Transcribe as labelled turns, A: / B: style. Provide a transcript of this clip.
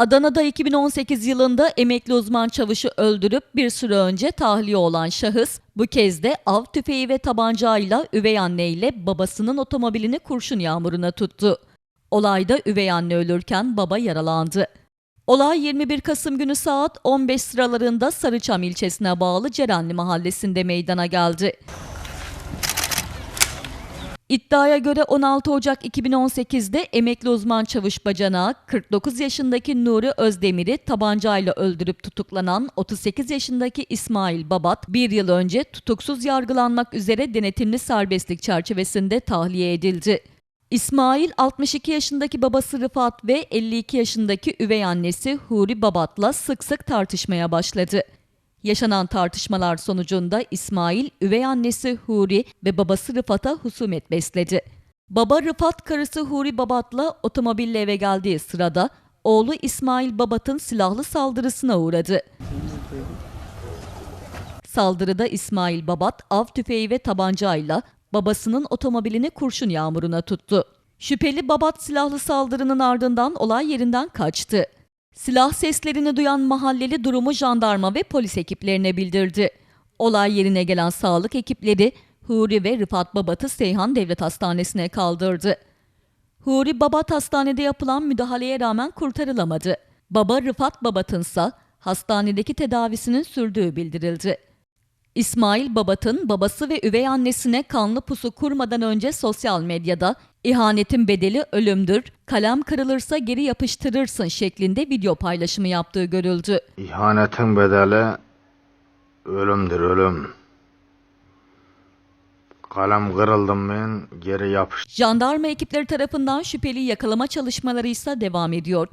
A: Adana'da 2018 yılında emekli uzman çavuşu öldürüp bir süre önce tahliye olan şahıs bu kez de av tüfeği ve tabancayla üvey anneyle babasının otomobilini kurşun yağmuruna tuttu. Olayda üvey anne ölürken baba yaralandı. Olay 21 Kasım günü saat 15 sıralarında Sarıçam ilçesine bağlı Cerenli mahallesinde meydana geldi. İddiaya göre 16 Ocak 2018'de emekli uzman çavuş bacanağı 49 yaşındaki Nuri Özdemir'i tabancayla öldürüp tutuklanan 38 yaşındaki İsmail Babat bir yıl önce tutuksuz yargılanmak üzere denetimli serbestlik çerçevesinde tahliye edildi. İsmail 62 yaşındaki babası Rıfat ve 52 yaşındaki üvey annesi Huri Babat'la sık sık tartışmaya başladı. Yaşanan tartışmalar sonucunda İsmail, üvey annesi Huri ve babası Rıfat'a husumet besledi. Baba Rıfat karısı Huri Babat'la otomobille eve geldiği sırada oğlu İsmail Babat'ın silahlı saldırısına uğradı. Saldırıda İsmail Babat av tüfeği ve tabancayla babasının otomobilini kurşun yağmuruna tuttu. Şüpheli Babat silahlı saldırının ardından olay yerinden kaçtı. Silah seslerini duyan mahalleli durumu jandarma ve polis ekiplerine bildirdi. Olay yerine gelen sağlık ekipleri Huri ve Rıfat Babat'ı Seyhan Devlet Hastanesi'ne kaldırdı. Huri Babat hastanede yapılan müdahaleye rağmen kurtarılamadı. Baba Rıfat Babat'ınsa hastanedeki tedavisinin sürdüğü bildirildi. İsmail Babat'ın babası ve üvey annesine kanlı pusu kurmadan önce sosyal medyada ihanetin bedeli ölümdür, kalem kırılırsa geri yapıştırırsın şeklinde video paylaşımı yaptığı görüldü.
B: İhanetin bedeli ölümdür ölüm. Kalem kırıldım ben geri yapış.
A: Jandarma ekipleri tarafından şüpheliyi yakalama çalışmaları ise devam ediyor.